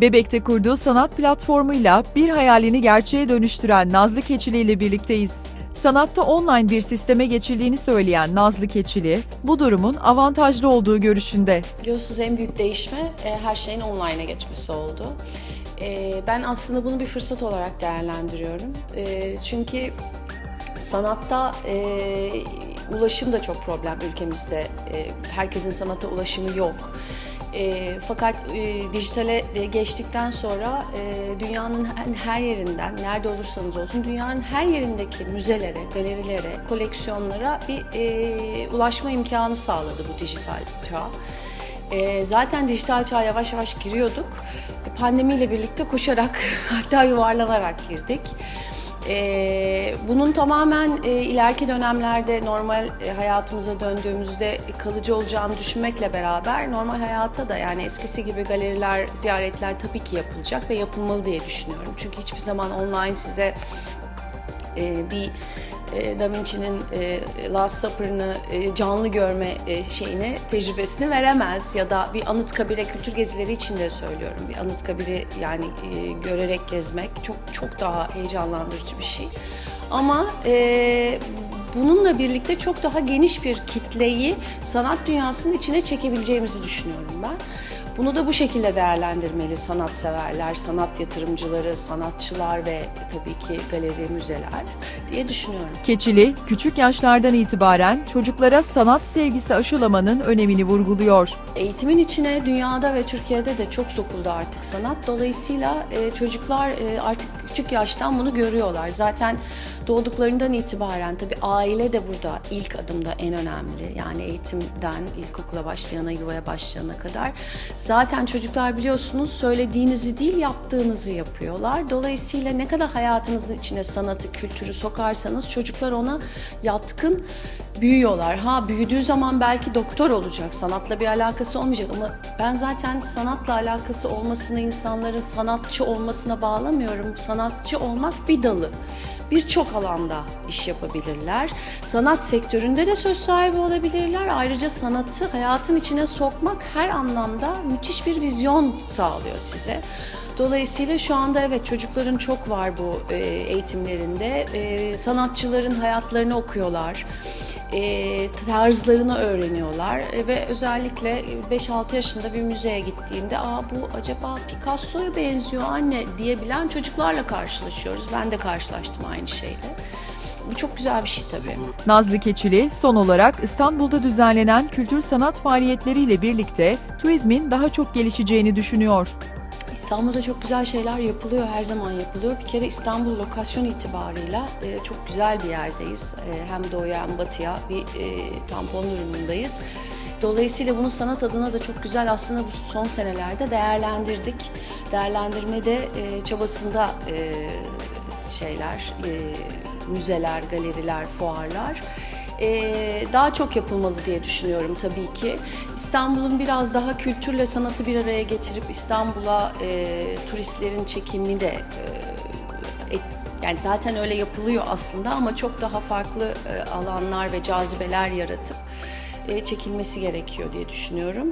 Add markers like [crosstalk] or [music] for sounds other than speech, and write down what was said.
Bebek'te kurduğu sanat platformuyla bir hayalini gerçeğe dönüştüren Nazlı Keçili ile birlikteyiz. Sanatta online bir sisteme geçildiğini söyleyen Nazlı Keçili, bu durumun avantajlı olduğu görüşünde. Biliyorsunuz en büyük değişme e, her şeyin online'a geçmesi oldu. E, ben aslında bunu bir fırsat olarak değerlendiriyorum. E, çünkü sanatta ulaşım da çok problem ülkemizde. Herkesin sanata ulaşımı yok. E, fakat e, dijitale e, geçtikten sonra e, dünyanın her- yerinden, nerede olursanız olsun dünyanın her yerindeki müzelere, galerilere, koleksiyonlara bir e, ulaşma imkanı sağladı bu dijital çağ. E, zaten dijital çağa yavaş yavaş giriyorduk. Pandemiyle birlikte koşarak [laughs] hatta yuvarlanarak girdik. E, bunun tamamen e, ileriki dönemlerde normal e, hayatımıza döndüğümüzde kalıcı olacağını düşünmekle beraber normal hayata da yani eskisi gibi galeriler, ziyaretler tabii ki yapılacak ve yapılmalı diye düşünüyorum. Çünkü hiçbir zaman online size e, bir e, Da Vinci'nin e, Last Supper'ını e, canlı görme e, şeyini, tecrübesini veremez. Ya da bir Anıtkabir'e kültür gezileri için de söylüyorum. Bir Anıtkabir'i yani e, görerek gezmek çok çok daha heyecanlandırıcı bir şey. Ama e, bununla birlikte çok daha geniş bir kitleyi sanat dünyasının içine çekebileceğimizi düşünüyorum ben. Bunu da bu şekilde değerlendirmeli sanatseverler, sanat yatırımcıları, sanatçılar ve tabii ki galeri, müzeler diye düşünüyorum. Keçili, küçük yaşlardan itibaren çocuklara sanat sevgisi aşılamanın önemini vurguluyor. Eğitimin içine dünyada ve Türkiye'de de çok sokuldu artık sanat. Dolayısıyla e, çocuklar e, artık küçük yaştan bunu görüyorlar. Zaten doğduklarından itibaren tabii aile de burada ilk adımda en önemli. Yani eğitimden ilkokula başlayana, yuvaya başlayana kadar. Zaten çocuklar biliyorsunuz söylediğinizi değil yaptığınızı yapıyorlar. Dolayısıyla ne kadar hayatınızın içine sanatı, kültürü sokarsanız çocuklar ona yatkın büyüyorlar. Ha büyüdüğü zaman belki doktor olacak, sanatla bir alakası olmayacak ama ben zaten sanatla alakası olmasını insanların sanatçı olmasına bağlamıyorum. Sanatçı olmak bir dalı. Birçok alanda iş yapabilirler. Sanat sektöründe de söz sahibi olabilirler. Ayrıca sanatı hayatın içine sokmak her anlamda müthiş bir vizyon sağlıyor size. Dolayısıyla şu anda evet çocukların çok var bu e, eğitimlerinde. E, sanatçıların hayatlarını okuyorlar. E, tarzlarını öğreniyorlar E, ve özellikle 5-6 yaşında bir müzeye gittiğinde aa bu acaba Picasso'ya benziyor anne diyebilen çocuklarla karşılaşıyoruz. Ben de karşılaştım aynı şeyle. Bu çok güzel bir şey tabii. Nazlı Keçili, son olarak İstanbul'da düzenlenen kültür sanat faaliyetleriyle birlikte turizmin daha çok gelişeceğini düşünüyor. İstanbul'da çok güzel şeyler yapılıyor, her zaman yapılıyor. Bir kere İstanbul lokasyon itibarıyla e, çok güzel bir yerdeyiz. E, hem doğuya hem batıya bir e, tampon durumundayız. Dolayısıyla bunu sanat adına da çok güzel aslında bu son senelerde değerlendirdik. Değerlendirmede e, çabasında e, şeyler, e, müzeler, galeriler, fuarlar ee, daha çok yapılmalı diye düşünüyorum tabii ki. İstanbul'un biraz daha kültürle sanatı bir araya getirip İstanbul'a e, turistlerin çekimini de e, yani zaten öyle yapılıyor aslında ama çok daha farklı e, alanlar ve cazibeler yaratıp e, çekilmesi gerekiyor diye düşünüyorum.